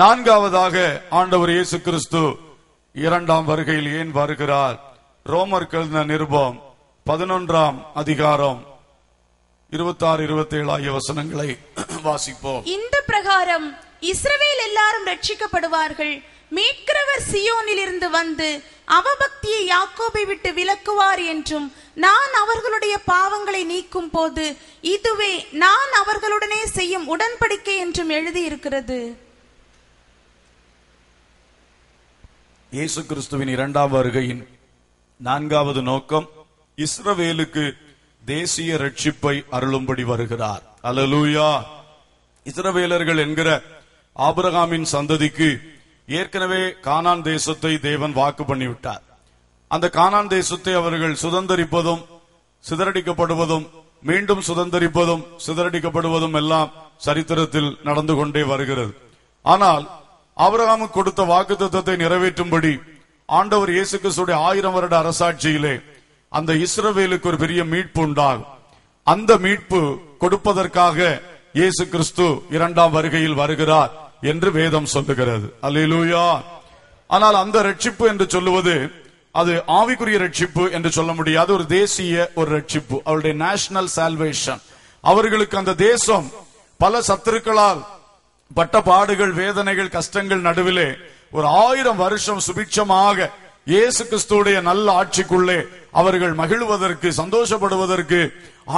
நான்காவதாக ஆண்டவர் இயேசு கிறிஸ்து இரண்டாம் வருகையில் ஏன் வருகிறார்? ரோமர் கழுந்த நிருபம் பதினொன்றாம் அதிகாரம் இருபத்தாறு இருபத்தி ஏழு ஆகிய வசனங்களை வாசிப்போம். இந்த பிரகாரம் இஸ்ரவேல் எல்லாரும் ரட்சிக்கப்படுவார்கள் மீட்கிறவர் சியோனில் இருந்து வந்து அவபக்தியை யாக்கோபை விட்டு விலக்குவார் என்றும் நான் அவர்களுடைய பாவங்களை நீக்கும் போது இதுவே நான் அவர்களுடனே செய்யும் உடன்படிக்கை என்றும் எழுதியிருக்கிறது. இயேசு கிறிஸ்துவின் இரண்டாம் வருகையின் நான்காவது நோக்கம் இஸ்ரவேலுக்கு தேசிய ரட்சிப்பை அருளும்படி வருகிறார். அலலூயா இஸ்ரவேலர்கள் என்கிற ஆபிரகாமின் சந்ததிக்கு ஏற்கனவே கானான் தேசத்தை தேவன் வாக்கு பண்ணிவிட்டார். அந்த கானான் தேசத்தை அவர்கள் சுதந்தரிப்பதும் சிதறடிக்கப்படுவதும் மீண்டும் சுதந்தரிப்பதும் சிதறடிக்கப்படுவதும் எல்லாம் சரித்திரத்தில் நடந்து கொண்டே வருகிறது. ஆனால் அவரகாம கொடுத்த வாக்குத்தத்தத்தை நிறைவேற்றும்படி ஆண்டவர் இயேசு கிறிஸ்துடைய ஆயிரம் வருட அரசாட்சியிலே அந்த இஸ்ரவேலுக்கு ஒரு பெரிய மீட்பு உண்டாகும். அந்த மீட்பு கொடுப்பதற்காக இயேசு கிறிஸ்து இரண்டாம் வருகையில் வருகிறார் என்று வேதம் சொல்லுகிறது. அல்லூயா ஆனால் அந்த ரட்சிப்பு என்று சொல்லுவது அது ஆவிக்குரிய ரட்சிப்பு என்று சொல்ல முடியாது. ஒரு தேசிய ஒரு ரட்சிப்பு. அவருடைய நேஷனல் சால்வேஷன் அவர்களுக்கு அந்த தேசம் பல சத்துருக்களால் பட்ட பாடுகள் வேதனைகள் கஷ்டங்கள் நடுவிலே ஒரு ஆயிரம் வருஷம் சுபிட்சமாக இயேசு கிறிஸ்துடைய நல்ல ஆட்சிக்குள்ளே அவர்கள் மகிழ்வதற்கு சந்தோஷப்படுவதற்கு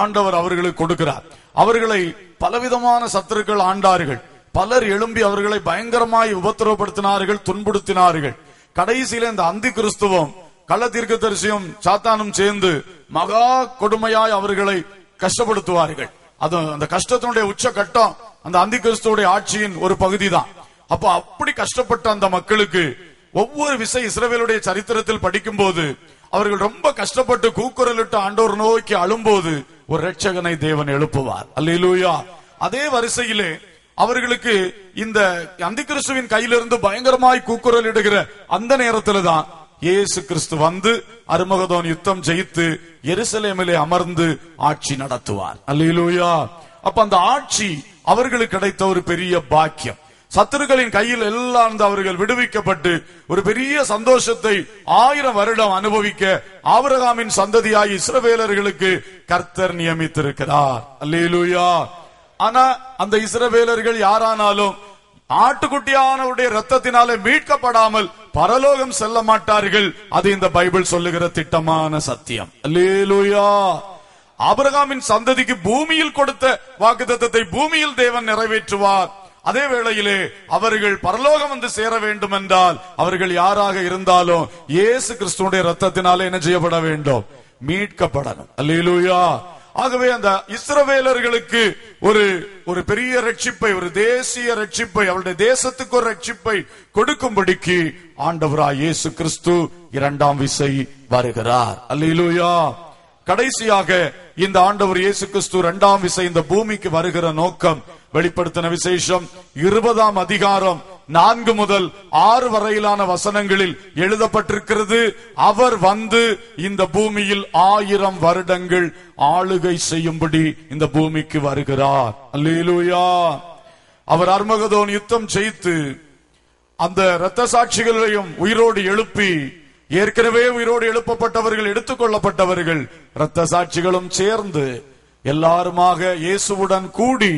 ஆண்டவர் அவர்களுக்கு கொடுக்கிறார். அவர்களை பலவிதமான சத்துருக்கள் ஆண்டார்கள். பலர் எழும்பி அவர்களை பயங்கரமாய் உபத்திரவப்படுத்தினார்கள் துன்புறுத்தினார்கள். கடைசியில இந்த அந்தி கிறிஸ்துவம் கள்ள தீர்க்கதரிசியும் சாத்தானும் சேர்ந்து மகா கொடுமையாய் அவர்களை கஷ்டப்படுத்துவார்கள். அது அந்த கஷ்டத்தினுடைய உச்ச கட்டம் அந்தி கிறிஸ்துவோட ஆட்சியின் ஒரு பகுதி தான் அப்ப அப்படி கஷ்டப்பட்ட அந்த மக்களுக்கு ஒவ்வொரு விசை இஸ்ரவேலுடைய சரித்திரத்தில் படிக்கும் போது அவர்கள் ரொம்ப கஷ்டப்பட்டு கூக்குரலிட்டு ஆண்டோர் நோக்கி அழும்போது ஒரு ரட்சகனை தேவன் எழுப்புவார். அல்லா அதே வரிசையிலே அவர்களுக்கு இந்த அந்தி கிறிஸ்துவின் கையிலிருந்து பயங்கரமாய் கூக்குரல் இடுகிற அந்த நேரத்துல தான் இயேசு கிறிஸ்து வந்து அருமகதோன் யுத்தம் ஜெயித்து எருசலேமிலே அமர்ந்து ஆட்சி நடத்துவார். அல்லா அப்ப அந்த ஆட்சி அவர்களுக்கு கிடைத்த ஒரு பெரிய பாக்கியம். சத்துருக்களின் கையில் எல்லாம் அவர்கள் விடுவிக்கப்பட்டு ஒரு பெரிய சந்தோஷத்தை ஆயிரம் வருடம் அனுபவிக்க ஆபரகாமின் சந்ததியாய் இஸ்ரவேலர்களுக்கு கர்த்தர் நியமித்திருக்கிறார். அல்லேலூயா. ஆனா அந்த இஸ்ரவேலர்கள் யாரானாலும் ஆட்டுக்குட்டியானவருடைய ரத்தத்தினாலே மீட்கப்படாமல் பரலோகம் செல்ல மாட்டார்கள். அது இந்த பைபிள் சொல்லுகிற திட்டமான சத்தியம். அல்லேலூயா. ஆபிரகாமின் சந்ததிக்கு பூமியில் கொடுத்த வாக்குத்தத்தத்தை பூமியில் தேவன் நிறைவேற்றுவார். அதே வேளையிலே அவர்கள் பரலோகம் வந்து சேர வேண்டும் என்றால் அவர்கள் யாராக இருந்தாலும் இயேசு கிறிஸ்துடைய ரத்தத்தினாலே என்ன செய்யப்பட வேண்டும்? மீட்கப்படணும். அல்லா ஆகவே அந்த இஸ்ரவேலர்களுக்கு ஒரு ஒரு பெரிய ரட்சிப்பை ஒரு தேசிய ரட்சிப்பை அவருடைய தேசத்துக்கு ஒரு ரட்சிப்பை கொடுக்கும்படிக்கு ஆண்டவரா இயேசு கிறிஸ்து இரண்டாம் விசை வருகிறார். அல்லா கடைசியாக இந்த ஆண்டவர் இயேசு கிறிஸ்து இரண்டாம் விசை இந்த பூமிக்கு வருகிற நோக்கம் வெளிப்படுத்தின விசேஷம் இருபதாம் அதிகாரம் நான்கு முதல் ஆறு வரையிலான வசனங்களில் எழுதப்பட்டிருக்கிறது. அவர் வந்து இந்த பூமியில் ஆயிரம் வருடங்கள் ஆளுகை செய்யும்படி இந்த பூமிக்கு வருகிறார். அல்லேலூயா. அவர் அர்மகதோன் யுத்தம் செய்து அந்த இரத்த சாட்சிகளையும் உயிரோடு எழுப்பி ஏற்கனவே உயிரோடு எழுப்பப்பட்டவர்கள் எடுத்துக்கொள்ளப்பட்டவர்கள் இரத்த சாட்சிகளும் சேர்ந்து எல்லாருமாக இயேசுவுடன் கூடி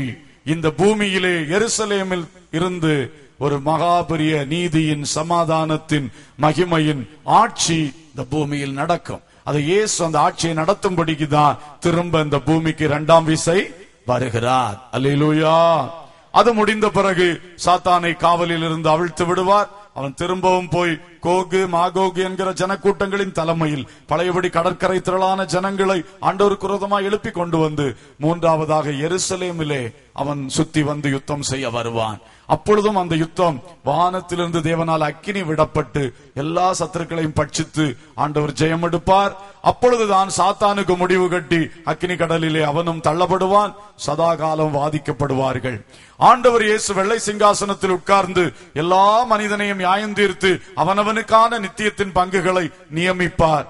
இந்த பூமியிலே எருசலேமில் இருந்து ஒரு மகாபெரிய நீதியின் சமாதானத்தின் மகிமையின் ஆட்சி இந்த பூமியில் நடக்கும். அதை இயேசு அந்த ஆட்சியை நடத்தும்படிக்கு தான் திரும்ப இந்த பூமிக்கு இரண்டாம் விசை வருகிறார். அல்லா அது முடிந்த பிறகு சாத்தானை காவலில் இருந்து அவிழ்த்து விடுவார். அவன் திரும்பவும் போய் கோகு மாகோகு என்கிற ஜனக்கூட்டங்களின் தலைமையில் பழையபடி கடற்கரை திரளான ஜனங்களை ஆண்டோருக்கு விரோதமாக எழுப்பி கொண்டு வந்து மூன்றாவதாக எருசலேமிலே அவன் சுத்தி வந்து யுத்தம் செய்ய வருவான். அப்பொழுதும் அந்த யுத்தம் வானத்திலிருந்து தேவனால் அக்கினி விடப்பட்டு எல்லா சத்துருக்களையும் பட்சித்து ஆண்டவர் ஜெயம் எடுப்பார். அப்பொழுதுதான் சாத்தானுக்கு முடிவு கட்டி அக்கினி கடலிலே அவனும் தள்ளப்படுவான் சதா காலம் வாதிக்கப்படுவார்கள். ஆண்டவர் இயேசு வெள்ளை சிங்காசனத்தில் உட்கார்ந்து எல்லா மனிதனையும் நியாயம் தீர்த்து அவனுக்கான நித்தியத்தின் பங்குகளை நியமிப்பார்.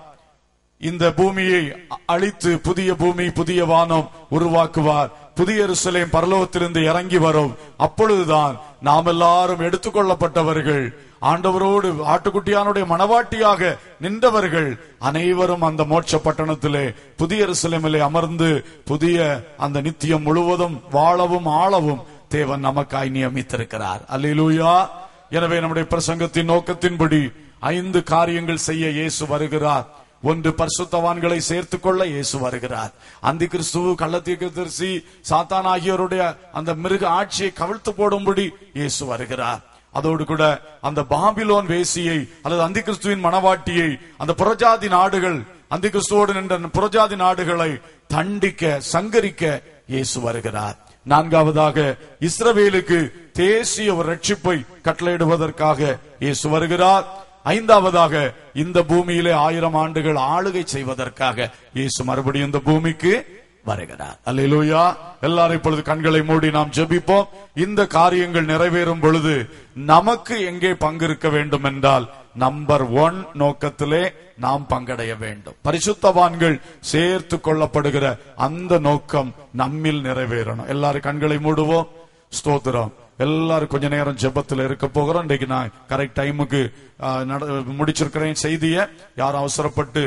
இந்த பூமியை அழித்து புதிய பூமி புதிய வானம் உருவாக்குவார். புதிய எருசலேம் பரலோகத்திலிருந்து இறங்கி வரும். அப்பொழுதுதான் நாம் எல்லாரும் எடுத்துக்கொள்ளப்பட்டவர்கள் ஆண்டவரோடு ஆட்டுக்குட்டியானுடைய மனவாட்டியாக நின்றவர்கள் அனைவரும் அந்த மோட்ச பட்டணத்திலே புதிய எருசலேமிலே அமர்ந்து புதிய அந்த நித்தியம் முழுவதும் வாழவும் ஆளவும் தேவன் நமக்காய் நியமித்திருக்கிறார். அல்லூயா எனவே நம்முடைய பிரசங்கத்தின் நோக்கத்தின்படி ஐந்து காரியங்கள் செய்ய இயேசு வருகிறார். ஒன்று பரிசுத்தவான்களை சேர்த்துக் கொள்ள இயேசு வருகிறார். அந்தி கிறிஸ்துவ கள்ளத்தீர்க்கதரிசி சாத்தான் ஆகியோருடைய அந்த மிருக ஆட்சியை கவிழ்த்து போடும்படி இயேசு வருகிறார். அதோடு கூட அந்த பாபிலோன் வேசியை அல்லது அந்தி கிறிஸ்துவின் மனவாட்டியை அந்த புறஜாதி நாடுகள் அந்தி கிறிஸ்துவோடு நின்ற புறஜாதி நாடுகளை தண்டிக்க சங்கரிக்க இயேசு வருகிறார். நான்காவதாக இஸ்ரவேலுக்கு தேசிய ஒரு ரட்சிப்பை கட்டளையிடுவதற்காக இயேசு வருகிறார். ஐந்தாவதாக இந்த பூமியிலே ஆயிரம் ஆண்டுகள் ஆளுகை செய்வதற்காக இயேசு மறுபடியும் இந்த பூமிக்கு வருகிறார். அல்லா எல்லாரும் இப்பொழுது கண்களை மூடி நாம் ஜெபிப்போம். இந்த காரியங்கள் நிறைவேறும் பொழுது நமக்கு எங்கே பங்கு இருக்க வேண்டும் என்றால் நம்பர் ஒன் நோக்கத்திலே நாம் பங்கடைய வேண்டும். பரிசுத்தவான்கள் சேர்த்து கொள்ளப்படுகிற அந்த நோக்கம் நம்மில் நிறைவேறணும். எல்லாரும் கண்களை மூடுவோம். ஸ்தோத்திரம். எல்லாரும் கொஞ்ச நேரம் ஜெபத்தில் இருக்க போகிறோம். இன்றைக்கு நான் கரெக்ட் டைமுக்கு முடிச்சிருக்கிறேன் செய்திய. யாரும் அவசரப்பட்டு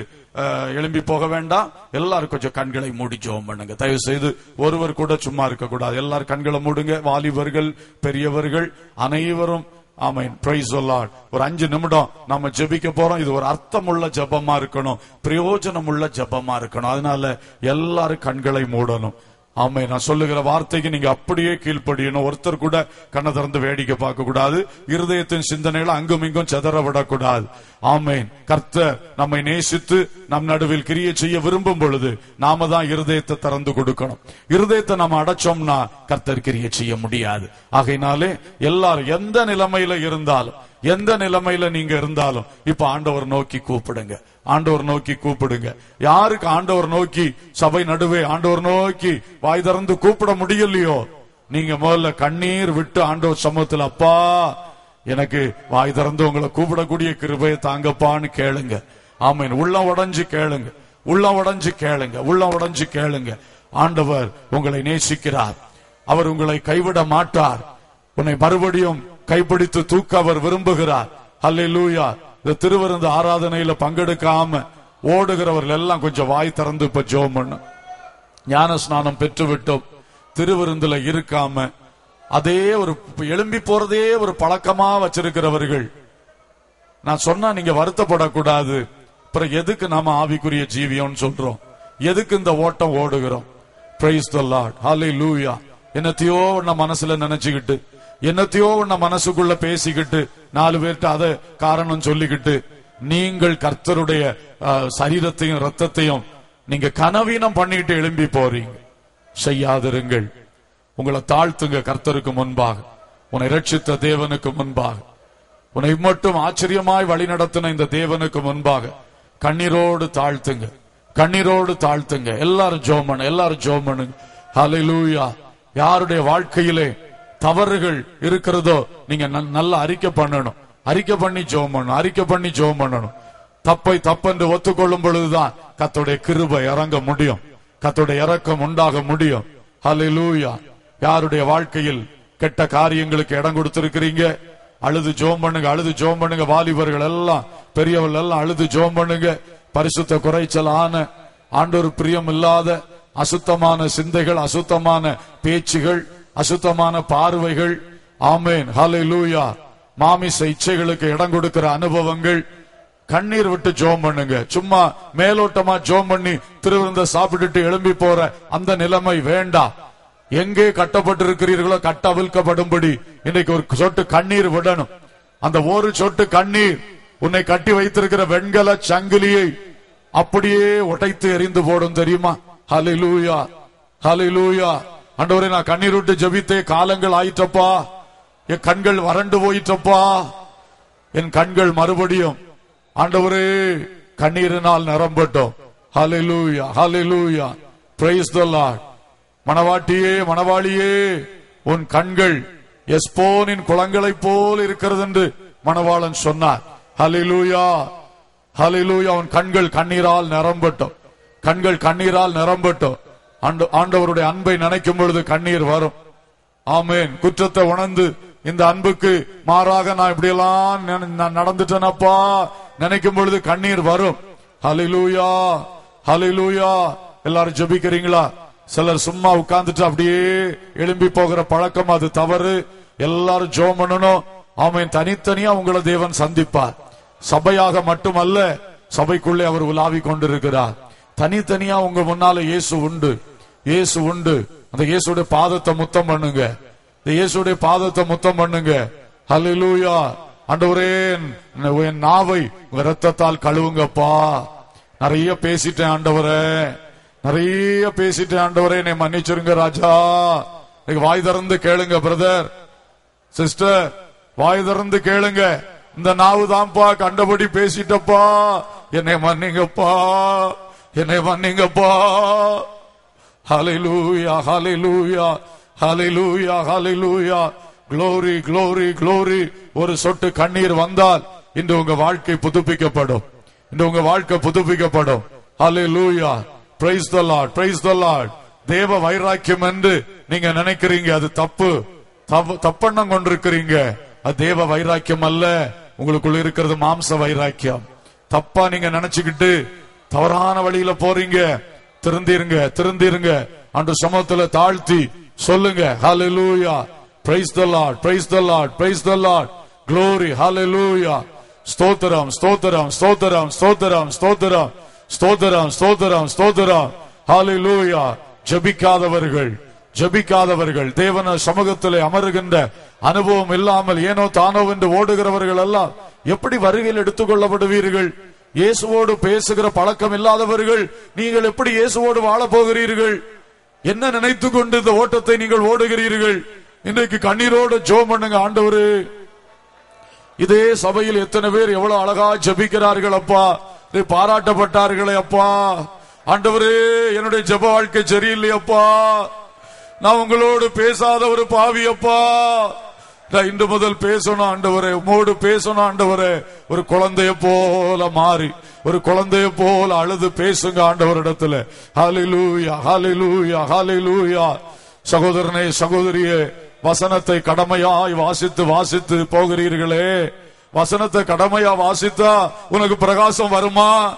எழும்பி போக வேண்டாம். எல்லாரும் கொஞ்சம் கண்களை மூடி பண்ணுங்க. தயவு செய்து ஒருவர் கூட சும்மா இருக்க கூடாது. எல்லாரும் கண்களை மூடுங்க. வாலிபர்கள் பெரியவர்கள் அனைவரும். ஆமென் பிரைஸ் ஒரு அஞ்சு நிமிடம் நம்ம ஜெபிக்க போறோம். இது ஒரு அர்த்தமுள்ள ஜபமா இருக்கணும். பிரயோஜனமுள்ள ஜபமா இருக்கணும். அதனால எல்லாரும் கண்களை மூடணும். ஆமை நான் சொல்லுகிற வார்த்தைக்கு நீங்க அப்படியே கீழ்ப்படியணும். ஒருத்தர் கூட கண்ணை திறந்து வேடிக்கை பார்க்க கூடாது இருதயத்தின் சிந்தனைகளை அங்கும் இங்கும் செதற விடக்கூடாது. ஆமேன். கர்த்தர் நம்மை நேசித்து நம் நடுவில் கிரிய செய்ய விரும்பும் பொழுது நாம தான் இருதயத்தை திறந்து கொடுக்கணும். இருதயத்தை நம்ம அடைச்சோம்னா கர்த்தர் கிரிய செய்ய முடியாது. ஆகையினாலே எல்லாரும் எந்த நிலைமையில இருந்தாலும் எந்த நிலைமையில நீங்க இருந்தாலும் இப்ப ஆண்டவர் நோக்கி கூப்பிடுங்க. ஆண்டவர் நோக்கி கூப்பிடுங்க. யாருக்கு ஆண்டவர் நோக்கி? சபை நடுவே ஆண்டவர் நோக்கி வாய் திறந்து கூப்பிட முடியலையோ? நீங்க முதல்ல கண்ணீர் விட்டு ஆண்டவர் சமூகத்தில் அப்பா எனக்கு வாய் திறந்து உங்களை கூப்பிடக்கூடிய கிருபையை தாங்கப்பான்னு கேளுங்க. ஆமீன். உள்ளம் உடஞ்சு கேளுங்க. உள்ளம் உடஞ்சு கேளுங்க. உள்ளம் உடஞ்சு கேளுங்க. ஆண்டவர் உங்களை நேசிக்கிறார். அவர் உங்களை கைவிட மாட்டார். உன்னை மறுபடியும் கைப்பிடித்து தூக்க அவர் விரும்புகிறார். அல்லேலூயா இந்த திருவருந்து ஆராதனையில பங்கெடுக்காம ஓடுகிறவர்கள் எல்லாம் கொஞ்சம் வாய் திறந்து இப்ப ஜோம் பண்ணு. ஞான ஸ்நானம் பெற்று விட்டோம் திருவிருந்துல இருக்காம அதே ஒரு எழும்பி போறதே ஒரு பழக்கமா வச்சிருக்கிறவர்கள். நான் சொன்னா நீங்க வருத்தப்படக்கூடாது. அப்புறம் எதுக்கு நாம ஆவிக்குரிய ஜீவியம்னு சொல்றோம். எதுக்கு இந்த ஓட்டம் ஓடுகிறோம்? பிரைஸ் த லார்ட் லூயா என்னத்தையோ நம்ம மனசுல நினைச்சுக்கிட்டு என்னத்தையோ உன்ன மனசுக்குள்ள பேசிக்கிட்டு நாலு பேர்கிட்ட அதை காரணம் சொல்லிக்கிட்டு நீங்கள் கர்த்தருடைய சரீரத்தையும் ரத்தத்தையும் நீங்க கனவீனம் பண்ணிட்டு எழும்பி போறீங்க. செய்யாதிருங்கள். உங்களை தாழ்த்துங்க கர்த்தருக்கு முன்பாக. உன்னை ரட்சித்த தேவனுக்கு முன்பாக. உன்னை மட்டும் ஆச்சரியமாய் வழிநடத்தின இந்த தேவனுக்கு முன்பாக கண்ணீரோடு தாழ்த்துங்க. கண்ணீரோடு தாழ்த்துங்க. எல்லாரும் ஜோமன் எல்லாரும் ஜோமனு. ஹலிலூயா யாருடைய வாழ்க்கையிலே தவறுகள் இருக்கிறதோ நீங்க நல்- நல்லா அறிக்கை பண்ணணும். அறிக்கை பண்ணி ஜோம் பண்ணணும் அறிக்கை பண்ணி ஜோம் பண்ணணும். தப்பை தப்பென்று ஒத்துக்கொள்ளும் பொழுதுதான் கத்தோடைய கிருபை இறங்க முடியும். கத்தோடைய இறக்கம் உண்டாக முடியும். ஹalleluya யாருடைய வாழ்க்கையில் கெட்ட காரியங்களுக்கு இடம் கொடுத்திருக்கிறீங்க? அழுது ஜோம் பண்ணுங்க அழுது ஜோம் பண்ணுங்க. வாலிபர்கள் எல்லாம் பெரியவர்கள் எல்லாம் அழுது ஜோம் பண்ணுங்க. பரிசுத்த குறைச்சல் ஆன ஆண்டோர் பிரியம் இல்லாத அசுத்தமான சிந்தைகள் அசுத்தமான பேச்சுகள் அசுத்தமான பார்வைகள். ஆமேன். ஹலை லூயா மாமிச இச்சைகளுக்கு இடம் கொடுக்கிற அனுபவங்கள். கண்ணீர் விட்டு ஜோம் பண்ணுங்க. சும்மா மேலோட்டமா ஜோம் பண்ணி திருவிருந்த சாப்பிட்டுட்டு எழும்பி போற அந்த நிலைமை வேண்டாம் எங்கே கட்டப்பட்டிருக்கிறீர்களோ கட்ட அவிழ்க்கப்படும்படி இன்னைக்கு ஒரு சொட்டு கண்ணீர் விடணும். அந்த ஒரு சொட்டு கண்ணீர் உன்னை கட்டி வைத்திருக்கிற வெண்கல சங்கிலியை அப்படியே உடைத்து எரிந்து போடும் தெரியுமா? ஹலிலூயா ஹலிலூயா ஆண்டவரே நான் கண்ணீர் விட்டு ஜெபித்தே காலங்கள் ஆயிட்டப்பா என் கண்கள் வறண்டு போயிட்டப்பா என் கண்கள் மறுபடியும் ஆண்டவரே கண்ணீரினால் நிரம்பட்டும். ஹalleluya ஹalleluya praise the lord. மணவாட்டியே மணவாளியே உன் கண்கள் எஸ்போனின் குளங்களைப் போல் இருக்கிறது என்று மணவாளன் சொன்னார். ஹலிலூயா ஹலிலூயா உன் கண்கள் கண்ணீரால் நிரம்பட்டும். கண்கள் கண்ணீரால் நிரம்பட்டும். ஆண்டவருடைய அன்பை நினைக்கும் பொழுது கண்ணீர் வரும். ஆமேன். குற்றத்தை உணர்ந்து இந்த அன்புக்கு மாறாக நான் இப்படி எல்லாம் நான் நடந்துட்டேனப்பா. நினைக்கும் பொழுது கண்ணீர் வரும். ஹலிலூயா ஹலிலூயா எல்லாரும் ஜபிக்கிறீங்களா? சிலர் சும்மா உட்கார்ந்துட்டு அப்படியே எழும்பி போகிற பழக்கம் அது தவறு. எல்லாரும் ஜோ பண்ணணும். அவன் தனித்தனியா உங்களை தேவன் சந்திப்பார். சபையாக மட்டுமல்ல சபைக்குள்ளே அவர் உலாவி கொண்டிருக்கிறார். தனித்தனியா உங்க முன்னால இயேசு உண்டு. இயேசு உண்டு. அந்த இயேசுடைய பாதத்தை முத்தம் பண்ணுங்க. இந்த இயேசுடைய பாதத்தை முத்தம் பண்ணுங்க. ஹலிலூயா ஆண்டவரே என் நாவை உங்க ரத்தத்தால் கழுவுங்கப்பா. நிறைய பேசிட்டேன் ஆண்டவரே. நிறைய பேசிட்டேன் ஆண்டவரே. என்னை மன்னிச்சிருங்க ராஜா. எனக்கு வாய் திறந்து கேளுங்க பிரதர். சிஸ்டர் வாய் திறந்து கேளுங்க. இந்த நாவு தான்ப்பா கண்டபடி பேசிட்டப்பா. என்னை மன்னிங்கப்பா. என்னை மன்னிங்கப்பா. Hallelujah, hallelujah, hallelujah, hallelujah. glory glory glory. ஒரு சொட்டு கண்ணீர் வந்தால் இன்று உங்க வாழ்க்கை புதுப்பிக்கப்படும். இன்று உங்க வாழ்க்கை புதுப்பிக்கப்படும். ஹalleluya praise the lord praise the lord. தேவ வைராக்கியம் என்று நீங்க நினைக்கிறீங்க அது தப்பு. தப்பு- தப்பெண்ணம் கொண்டிருக்கிறீங்க. அது தேவ வைராக்கியம் அல்ல. உங்களுக்குள்ள இருக்கிறது மாம்ச வைராக்கியம். தப்பா நீங்க நினைச்சுக்கிட்டு தவறான வழியில போறீங்க. திருந்திருங்க திருந்திருங்க. அன்று சமூகத்துல தாழ்த்தி சொல்லுங்க. Hallelujah praise the lord praise the lord praise the lord. Glory hallelujah. ஸ்தோத்திரம் ஸ்தோத்திரம் ஸ்தோத்திரம் ஸ்தோத்திரம் ஸ்தோத்திரம் ஸ்தோத்திரம் ஸ்தோத்திரம் ஸ்தோத்திரம் ஹalleluya ஜபிக்காதவர்கள் ஜபிக்காதவர்கள். தேவன சமூகத்திலே அமருகின்ற அனுபவம் இல்லாமல் ஏனோ தானோ என்று ஓடுகிறவர்கள் எல்லாம் எப்படி வருகையில் எடுத்துக் கொள்ளப்படுவீர்கள் இயேசுவோடு பேசுகிற பழக்கம் இல்லாதவர்கள் நீங்கள் எப்படி இயேசுவோடு வாழ போகிறீர்கள் என்ன நினைத்துக் கொண்டு இந்த ஓட்டத்தை நீங்கள் ஓடுகிறீர்கள்? இன்றைக்கு கண்ணீரோட ஜோம் பண்ணுங்க ஆண்டவரு. இதே சபையில் எத்தனை பேர் எவ்வளவு அழகா ஜெபிக்கிறார்கள் அப்பா. இதை பாராட்டப்பட்டார்களே அப்பா. ஆண்டவரே என்னுடைய ஜெப வாழ்க்கை சரியில்லையப்பா நான் உங்களோடு பேசாத ஒரு பாவி அப்பா. நான் இன்று முதல் பேசணும் ஆண்டவரே உம்மோடு பேசணும் ஆண்டவரே. ஒரு குழந்தைய போல மாறி ஒரு குழந்தைய போல அழுது பேசுங்க ஆண்டவரிடத்துல ஹாலிலூயா ஹாலிலூயா ஹாலிலூயா சகோதரனே சகோதரியே வசனத்தை கடமையாய் வாசித்து வாசித்து போகிறீர்களே. வசனத்தை கடமையா வாசித்தா உனக்கு பிரகாசம் வருமா?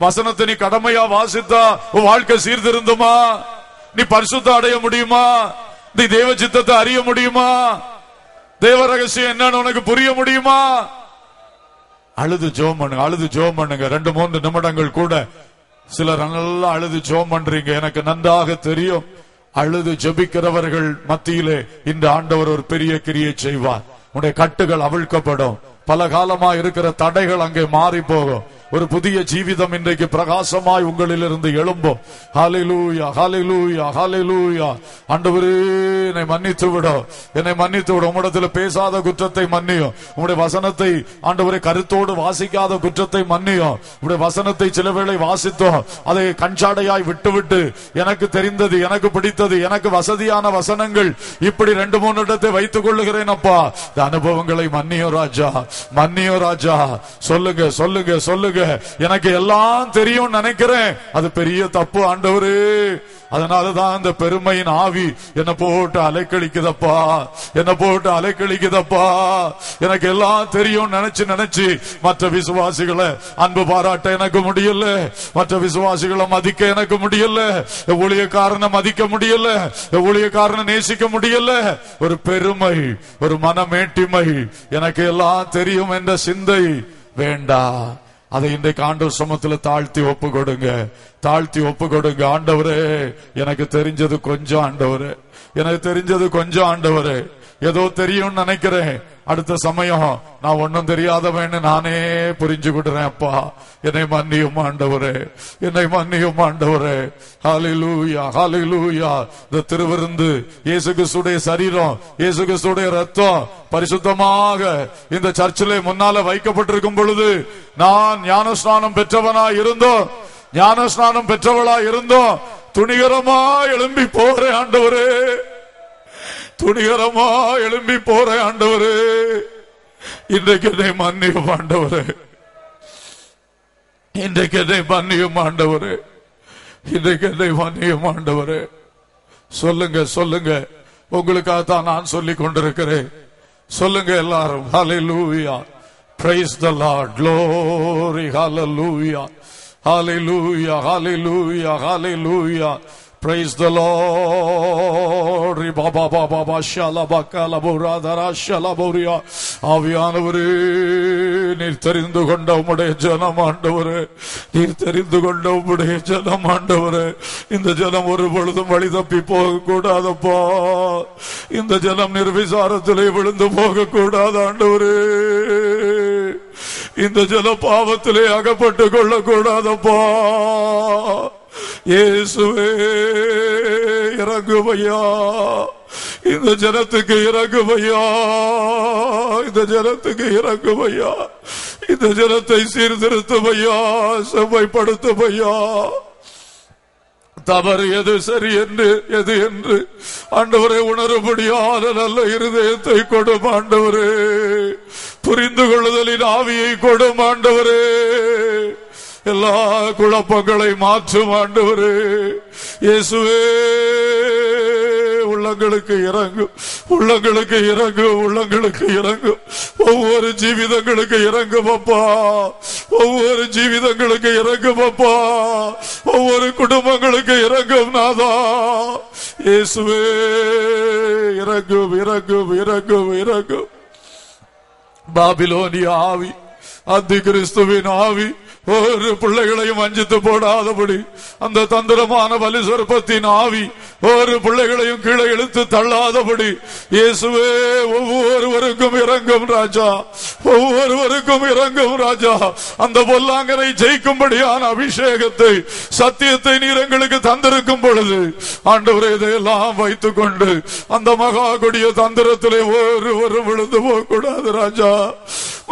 வசனத்தை நீ கடமையா வாசித்தா உன் வாழ்க்கை சீர்திருந்துமா? நீ பரிசுத்த அடைய முடியுமா? நீ தேவ சித்தத்தை அறிய முடியுமா? தேவ ரகசியம் என்னன்னு உனக்கு புரிய முடியுமா? அழுது ஜோம் பண்ணுங்க அழுது ஜோம் பண்ணுங்க. ரெண்டு மூன்று நிமிடங்கள் கூட சிலர் நல்லா அழுது ஜோம் பண்றீங்க. எனக்கு நன்றாக தெரியும். அழுது ஜபிக்கிறவர்கள் மத்தியிலே இந்த ஆண்டவர் ஒரு பெரிய கிரியை செய்வார். உடைய கட்டுகள் அவிழ்க்கப்படும். பல காலமா இருக்கிற தடைகள் அங்கே மாறி போகும் ஒரு புதிய ஜீவிதம் இன்றைக்கு பிரகாசமாய் உங்களிலிருந்து எழும்பும். ஹாலிலூயா ஹாலிலூயா ஹாலிலூயா ஆண்டவரே என்னை மன்னித்து விடும் என்னை மன்னித்து விடும் உம்மிடத்தில் பேசாத குற்றத்தை மன்னியும் உம்முடைய வசனத்தை ஆண்டவரை கருத்தோடு வாசிக்காத குற்றத்தை மன்னியும் உம்முடைய வசனத்தை சில வேளை வாசித்தோம் அதை கஞ்சாடையாய் விட்டுவிட்டு எனக்கு தெரிந்தது எனக்கு பிடித்தது எனக்கு வசதியான வசனங்கள் இப்படி ரெண்டு மூணு இடத்தை வைத்துக் கொள்ளுகிறேன் அப்பா. இந்த அனுபவங்களை மன்னியோ ராஜா மன்னியோ ராஜா. சொல்லுங்க சொல்லுங்க சொல்லுங்க. எனக்கு எல்லாம் தெரியும் நினைக்கிறேன். அது பெரிய தப்பு ஆண்டவரு. அதனாலதான் அந்த பெருமையின் ஆவி என்ன போட்டு அலைக்கழிக்குதப்பா. என்ன போட்டு அலைக்கழிக்குதப்பா. எனக்கு எல்லாம் தெரியும் நினைச்சு நினைச்சு மற்ற விசுவாசிகளை அன்பு பாராட்ட எனக்கு முடியல. மற்ற விசுவாசிகளை மதிக்க எனக்கு முடியல. ஊழியக்காரனை மதிக்க முடியல. ஊழியக்காரனை நேசிக்க முடியல. ஒரு பெருமை ஒரு மனமேட்டிமை எனக்கு எல்லாம் தெரியும் என்ற சிந்தை வேண்டாம் அதை இன்றைக்கு ஆண்டவர் சமத்துல தாழ்த்தி ஒப்பு கொடுங்க தாழ்த்தி ஒப்பு கொடுங்க ஆண்டவரே. எனக்கு தெரிஞ்சது கொஞ்சம் ஆண்டவரே. எனக்கு தெரிஞ்சது கொஞ்சம் ஆண்டவரே. ஏதோ தெரியும் நினைக்கிறேன். அடுத்த சமயம் நான் ஒன்னும் தெரியாதவன்னு நானே புரிஞ்சுக்கிடுறேன் அப்பா. என்னை மன்னியும் ஆண்டவரே. என்னை மன்னியும் ஆண்டவரே. ஹாலி லூயா இந்த திருவிருந்து இயேசு சரீரம் இயேசு கிறிஸ்துடைய ரத்தம் பரிசுத்தமாக இந்த சர்ச்சிலே முன்னால வைக்கப்பட்டிருக்கும் பொழுது நான் ஞானஸ்நானம் பெற்றவனா இருந்தோம். ஞானஸ்நானம் பெற்றவளா இருந்தோம். துணிகரமா எழும்பி போறேன் ஆண்டவரே. துணிகரமா எழும்பி போற ஆண்டவரு. இன்றைக்கு என்னை மன்னியும் ஆண்டவரு. இன்றைக்கு என்னை மன்னியும் ஆண்டவரு. இன்றைக்கு என்னை மன்னியும் ஆண்டவரு. சொல்லுங்க சொல்லுங்க. உங்களுக்காக தான் நான் சொல்லிக் கொண்டிருக்கிறேன். சொல்லுங்க எல்லாரும். ஹாலை லூவியா ப்ரைஸ் தலா லோரி ஹால லூவியா ஹாலி லூயா ஹாலி லூயா hallelujah. லூவியா praise the lord. Baba baba baba shala bakala buradara shala ஆவியானவரே நீர் தெரிந்து கொண்ட உம்முடைய ஜனம் ஆண்டவரே நீர் தெரிந்து கொண்ட உம்முடைய ஜனம் ஆண்டவரே இந்த ஜனம் ஒரு பொழுதும் வழி தப்பி போக கூடாதப்பா இந்த ஜனம் நிர்விசாரத்திலே விழுந்து போக கூடாது ஆண்டவரே இந்த ஜன பாவத்திலே அகப்பட்டு கொள்ளக்கூடாதப்பா இயேசுவே இறங்குவையா? இந்த ஜனத்துக்கு இறங்குவையா? இந்த ஜனத்துக்கு இறங்குவையா? இந்த ஜனத்தை சீர்திருத்துவையா? செவ்வாய்ப்படுத்துவையா? தவறு எது சரி என்று எது என்று? ஆண்டவரை உணரும்படியான நல்ல இருதயத்தை கொடும் ஆண்டவரே. புரிந்து கொள்ளுதலின் ஆவியை கொடும் ஆண்டவரே. எல்லா குழப்பங்களை மாற்றும் ஆண்டவரே. இயேசுவே உள்ளங்களுக்கு இறங்கும் உள்ளங்களுக்கு இறங்கும் உள்ளங்களுக்கு இறங்கும் ஒவ்வொரு ஜீவிதங்களுக்கு இறங்கும் அப்பா ஒவ்வொரு ஜீவிதங்களுக்கு இறங்கும் அப்பா ஒவ்வொரு குடும்பங்களுக்கு இறங்கும் நாதா. இயேசுவே இறங்கும் இறங்கும் இறங்கும் இறங்கும் பாபிலோனி ஆவி அத்தி கிறிஸ்துவின் ஆவி ஒரு பிள்ளைகளையும் வஞ்சித்து போடாதபடி அந்த தந்திரமான வலி சொற்பத்தின் ஆவி ஒரு பிள்ளைகளையும் கீழே இழுத்து தள்ளாதபடி இயேசுவே ஒவ்வொருவருக்கும் இறங்கும் ராஜா ஒவ்வொருவருக்கும் இறங்கும் ராஜா. அந்த பொல்லாங்கரை ஜெயிக்கும்படியான அபிஷேகத்தை சத்தியத்தை நீர் எங்களுக்கு தந்திருக்கும் பொழுது ஆண்டவரை இதையெல்லாம் வைத்துக் கொண்டு அந்த மகா கொடிய தந்திரத்திலே ஒருவரும் விழுந்து போகக்கூடாது ராஜா.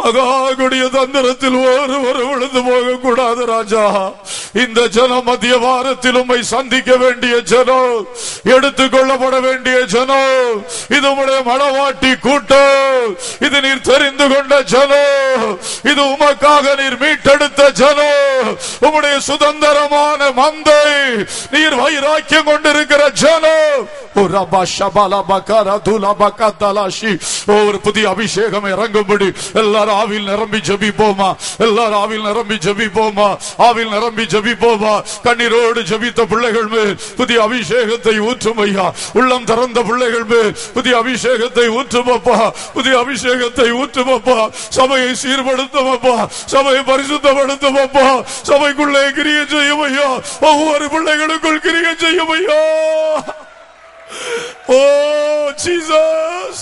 மகா கொடிய தந்திரத்தில் ஒருவரும் விழுந்து போக கூடாது ராஜா. இந்த ஜனம் மத்திய வாரத்தில் உண்மை சந்திக்க வேண்டிய ஜனம் எடுத்துக் கொள்ளப்பட வேண்டிய ஜனம் இது உடைய மனவாட்டி கூட்டம் இது நீர் தெரிந்து கொண்ட ஜனம் இது உமக்காக நீர் மீட்டெடுத்த ஜனம் உம்முடைய சுதந்திரமான மந்தை நீர் வைராக்கியம் கொண்டிருக்கிற ஜனம். ஒரு புதிய அபிஷேகம் இறங்கும்படி. எல்லாரும் ஆவில் நிரம்பி ஜபிப்போமா? எல்லாரும் ஆவில் நிரம்பி ஜபிப்போமா? ஆவில் நிரம்பி ஜபிப்போமா? கண்ணீரோடு ஜபித்த பிள்ளைகள் மேல் புதிய அபிஷேகத்தை ஊற்றும் ஐயா உள்ளம் திறந்த பிள்ளைகள் மேல் புதிய அபிஷேகத்தை ஊற்றும் அப்பா புதிய அபிஷேகத்தை ஊற்றும் அப்பா சபையை சீர்படுத்தும் அப்பா சபையை பரிசுத்தப்படுத்தும் அப்பா சபைக்குள்ளே கிரிய செய்யும் ஐயா ஒவ்வொரு பிள்ளைகளுக்குள் கிரிய செய்யும் ஐயா ஓ ஜீசஸ்!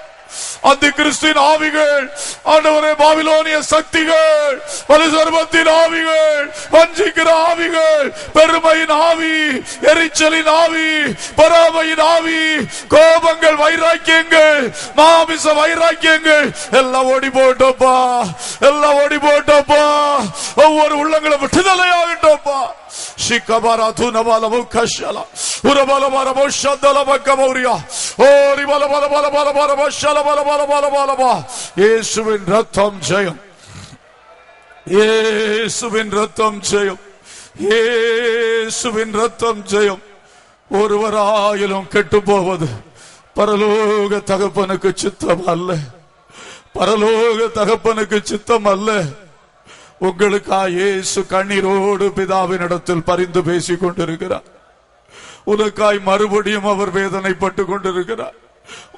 அந்த கிறிஸ்தின் ஆவிகள் ஆண்டவரே பாபிலோனிய சக்திகள் பரிசர்வத்தின் ஆவிகள் வஞ்சிக்கிற ஆவிகள் பெருமையின் ஆவி எரிச்சலின் ஆவி பொறாமையின் ஆவி கோபங்கள் வைராக்கியங்கள் மாமிச வைராக்கியங்கள் எல்லாம் ஓடி போட்டோப்பா எல்லாம் ஓடி போட்டோப்பா ஒவ்வொரு உள்ளங்களும் விட்டுதலையாகட்டோப்பா சிக்கபாரா தூணபாலமும் கஷலா உரபாலபாரமோ சத்தலபக்கமௌரியா ஓடி பல பல பல பல பல பல பல பல பல பலமா இயேசுவின் ரத்தம் ஜெயம் ஏசுவின் ரத்தம் ஜெயம் ஏசுவின் ரத்தம் ஜெயம் ஒருவராயிலும் கெட்டு போவது பரலோக தகப்பனுக்கு சித்தம் அல்ல பரலோக தகப்பனுக்கு சித்தம் அல்ல உங்களுக்கா இயேசு கண்ணீரோடு பிதாவினிடத்தில் பரிந்து பேசிக் கொண்டிருக்கிறார் உனக்காய் மறுபடியும் அவர் வேதனைப்பட்டு கொண்டிருக்கிறார்.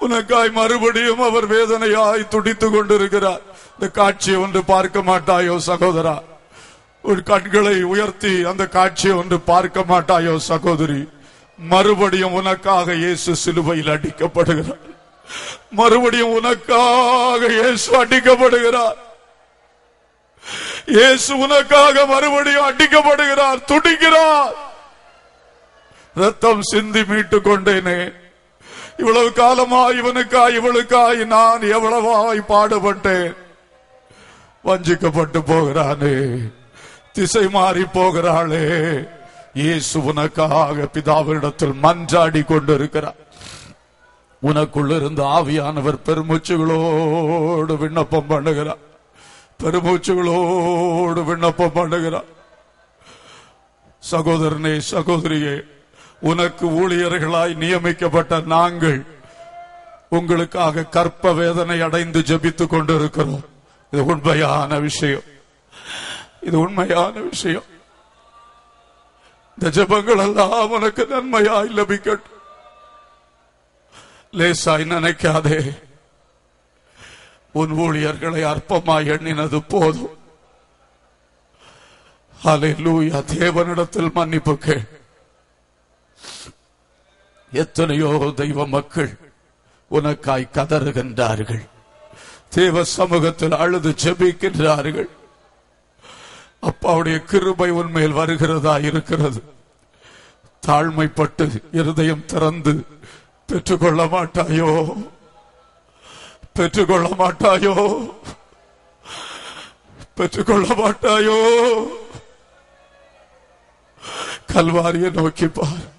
உனக்காய் மறுபடியும் அவர் வேதனையாய் துடித்துக் கொண்டிருக்கிறார். இந்த காட்சியை ஒன்று பார்க்க மாட்டாயோ சகோதரா? ஒரு கண்களை உயர்த்தி அந்த காட்சியை ஒன்று பார்க்க மாட்டாயோ சகோதரி? மறுபடியும் உனக்காக இயேசு சிலுவையில் அடிக்கப்படுகிறார். மறுபடியும் உனக்காக இயேசு அடிக்கப்படுகிறார். இயேசு உனக்காக மறுபடியும் அடிக்கப்படுகிறார் துடிக்கிறார். ரத்தம் சிந்தி மீட்டு கொண்டேனே இவ்வளவு காலமா இவனுக்காய் இவளுக்காய் நான் எவ்வளவாய் பாடுபட்டேன். வஞ்சிக்கப்பட்டு போகிறானே. திசை மாறி போகிறாளே. இயேசு உனக்காக பிதாவிடத்தில் மன்றாடி கொண்டிருக்கிறார். உனக்குள்ள இருந்து ஆவியானவர் பெருமூச்சுகளோடு விண்ணப்பம் பண்ணுகிறார். பெருமூச்சுகளோடு விண்ணப்பம் பண்ணுகிறார். சகோதரனே சகோதரியே உனக்கு ஊழியர்களாய் நியமிக்கப்பட்ட நாங்கள் உங்களுக்காக கற்ப வேதனை அடைந்து ஜெபித்துக் கொண்டிருக்கிறோம். இது உண்மையான விஷயம். இது உண்மையான விஷயம். இந்த ஜபங்கள் எல்லாம் உனக்கு நன்மையாய் லபிக்கட்டும். லேசாய் நினைக்காதே. உன் ஊழியர்களை அற்பமாய் எண்ணினது போதும். அலை லூயா தேவனிடத்தில் மன்னிப்பு கேள். எத்தனையோ தெய்வ மக்கள் உனக்காய் கதறுகின்றார்கள். தேவ சமூகத்தில் அழுது செபிக்கின்றார்கள் அப்பாவுடைய கிருபை உன்மேல் வருகிறதா இருக்கிறது. தாழ்மைப்பட்டு இருதயம் திறந்து பெற்றுக்கொள்ள மாட்டாயோ? பெற்றுக்கொள்ள மாட்டாயோ? பெற்றுக்கொள்ள மாட்டாயோ? கல்வாரியை நோக்கி பார்.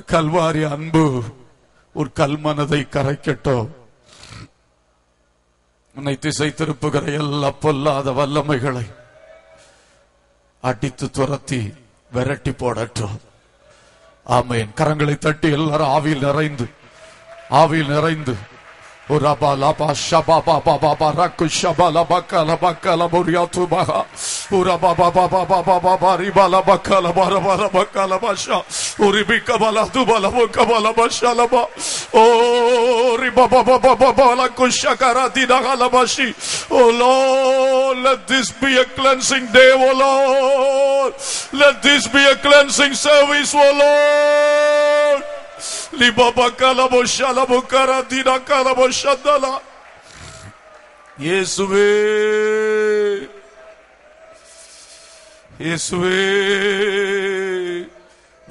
கல்வாரி அன்பு ஒரு கல்மனதை கரைக்கட்டும். உன்னை திசை திருப்புகிற எல்லா பொல்லாத வல்லமைகளை அடித்து துரத்தி விரட்டி போடட்டும். ஆமையன் கரங்களை தட்டி எல்லாரும் ஆவியில் நிறைந்து ஆவியில் நிறைந்து Urabalaba shaba baba baba raku shaba laba kala bakala buriatu baha. Urababa baba baba baba ribala bakala bara bara bakala basha. Uribika bala tu bala boka bala basha laba. Oh ribaba baba baba la kushakarati dahala bashi. O Lord, let this be a cleansing day, O Lord. Let this be a cleansing service, O Lord. இயேசுவே இயேசுவே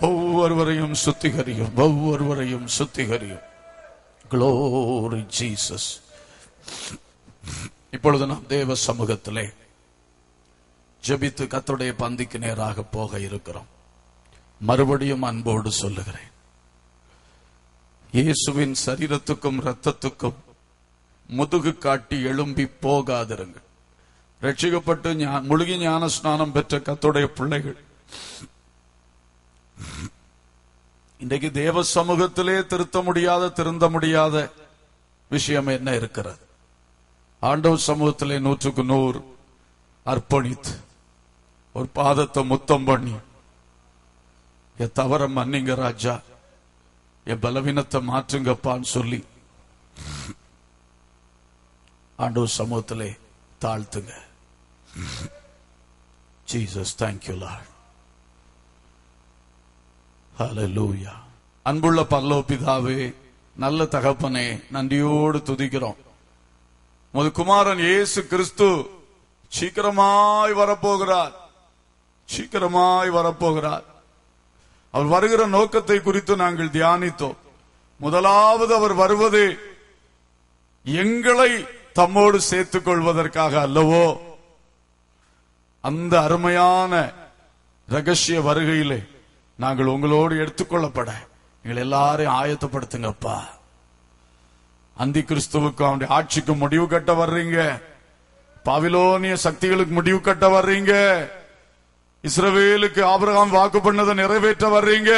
ஒவ்வொருவரையும் சுத்திகரியும் ஒவ்வொருவரையும் சுத்திகரியும். Glory Jesus இப்பொழுது நாம் தேவ சமூகத்திலே ஜெபித்து கத்தருடைய பந்திக்கு நேராக போக இருக்கிறோம். மறுபடியும் அன்போடு சொல்லுகிறேன். இயேசுவின் சரீரத்துக்கும் இரத்தத்துக்கும் முதுகு காட்டி எழும்பி போகாதிருங்கள். ரட்சிக்கப்பட்டு முழுகி ஞான ஸ்நானம் பெற்ற கத்துடைய பிள்ளைகள். இன்றைக்கு தேவ சமூகத்திலே திருத்த முடியாத திருந்த முடியாத விஷயம் என்ன இருக்கிறது? ஆண்டவர் சமூகத்திலே நூற்றுக்கு நூறு அர்ப்பணித்து ஒரு பாதத்தை முத்தம் பண்ணி தவற மன்னிங்க ராஜா. என் பலவீனத்தை மாற்றுங்கப்பான்னு சொல்லி ஆண்டவர் சமூகத்திலே தாழ்த்துங்க. Jesus thank you Lord hallelujah அன்புள்ள பரலோ பிதாவே நல்ல தகப்பனே நன்றியோடு துதிக்கிறோம். முது குமாரன் இயேசு கிறிஸ்து சீக்கிரமாய் வரப்போகிறார். சீக்கிரமாய் வரப்போகிறார். அவர் வருகிற நோக்கத்தை குறித்து நாங்கள் தியானித்தோம். முதலாவது அவர் வருவது எங்களை தம்மோடு சேர்த்துக் கொள்வதற்காக அல்லவோ? அந்த அருமையான ரகசிய வருகையிலே நாங்கள் உங்களோடு எடுத்துக்கொள்ளப்பட நீங்கள் எல்லாரையும் ஆயத்தப்படுத்துங்கப்பா. அந்தி கிறிஸ்துவுக்கு அவனுடைய ஆட்சிக்கு முடிவு கட்ட வர்றீங்க. பாவிலோனிய சக்திகளுக்கு முடிவு கட்ட வர்றீங்க. இஸ்ரவேலுக்கு ஆபிரகாம் வாக்கு பண்ணதை நிறைவேற்ற வர்றீங்க.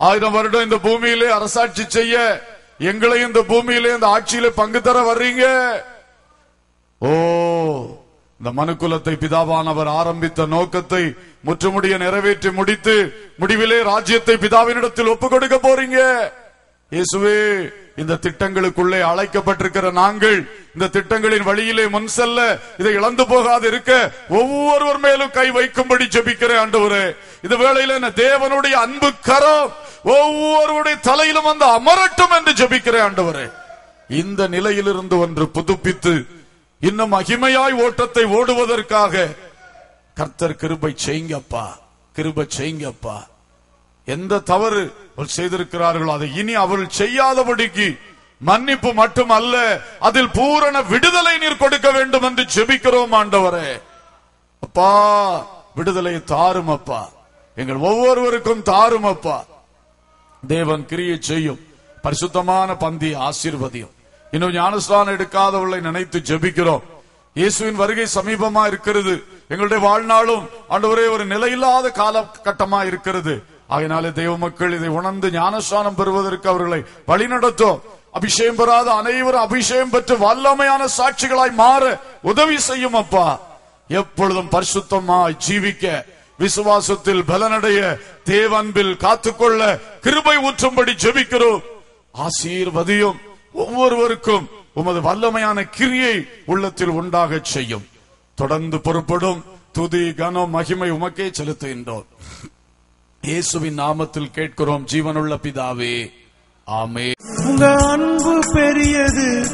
ஆயிரம் வருடம் இந்த பூமியிலே அரசாட்சி செய்ய எங்களையும் இந்த பூமியிலே இந்த ஆட்சியிலே பங்கு தர வர்றீங்க. ஓ இந்த மனுக்குலத்தை பிதாவானவர் ஆரம்பித்த நோக்கத்தை முற்றுமுடிய நிறைவேற்றி முடித்து முடிவிலே ராஜ்யத்தை பிதாவினிடத்தில் ஒப்புக் கொடுக்க போறீங்க. இயேசுவே இந்த திட்டங்களுக்குள்ளே அழைக்கப்பட்டிருக்கிற நாங்கள் இந்த திட்டங்களின் வழியிலே முன் செல்ல இதை இழந்து போகாது இருக்க ஒவ்வொருவர் மேலும் கை வைக்கும்படி ஜெபிக்கிறேன் ஆண்டவரே. இந்த வேளையில என்ன தேவனுடைய அன்பு கரம் ஒவ்வொருவருடைய தலையிலும் வந்து அமரட்டும் என்று ஜெபிக்கிறேன் ஆண்டவரே. இந்த நிலையிலிருந்து ஒன்று புதுப்பித்து இன்னும் மகிமையாய் ஓட்டத்தை ஓடுவதற்காக கர்த்தர் கிருபை செய்யுங்கப்பா கிருபை செய்யுங்கப்பா. எந்த தவறு செய்திருக்கிறார்களோ அதை இனி அவர்கள் செய்யாதபடிக்கு மன்னிப்பு மட்டுமல்ல அதில் பூரண விடுதலை நீர் கொடுக்க வேண்டும் என்று ஜெபிக்கிறோம் ஆண்டவரே. அப்பா விடுதலை தாரும் அப்பா. எங்கள் ஒவ்வொருவருக்கும் தாரும் அப்பா. தேவன் கிரியை செய்யும். பரிசுத்தமான பந்தி ஆசீர்வதியும். இன்னும் ஞானஸ்தானம் எடுக்காதவர்களை நினைத்து ஜெபிக்கிறோம். இயேசுவின் வருகை சமீபமா இருக்கிறது. எங்களுடைய வாழ்நாளும் ஆண்டவரே ஒரு நிலையில்லாத காலகட்டமா இருக்கிறது. ஆகினாலே தெய்வ மக்கள் இதை உணர்ந்து ஞானஸ்தானம் பெறுவதற்கு அவர்களை வழிநடத்தும். அபிஷேகம் பெறாத அனைவரும் அபிஷேகம் பெற்று வல்லமையான சாட்சிகளாய் மாற உதவி செய்யும் அப்பா. எப்பொழுதும் பரிசுத்தமாய் ஜீவிக்க விசுவாசத்தில் பலனடைய தேவன்பில் காத்துக்கொள்ள கிருபை ஊற்றும்படி ஜெபிக்கிறோம். ஆசீர்வதியும் ஒவ்வொருவருக்கும் உமது வல்லமையான கிரியை உள்ளத்தில் உண்டாகச் செய்யும். தொடர்ந்து பொறுப்படும் துதி கனம் மகிமை உமக்கே செலுத்துகின்றோம். இயேசுவின் நாமத்தில் கேட்கிறோம். ஜீவனுள்ள பிதாவே ஆமே உங்க அன்பு பெரியது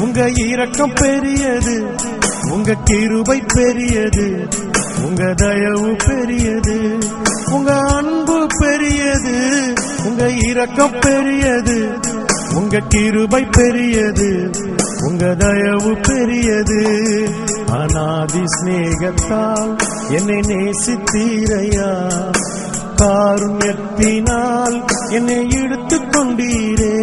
உங்க இரக்கம் பெரியது உங்க கிருபை பெரியது உங்க தயவு பெரியது. உங்க அன்பு பெரியது உங்க இரக்கம் பெரியது உங்க கிருபை பெரியது உங்க தயவு பெரியது. அநாதி சிநேகத்தால் என்னை நேசித்தீரையா? காருண்யத்தினால் என்னை இழுத்து கொண்டீரே.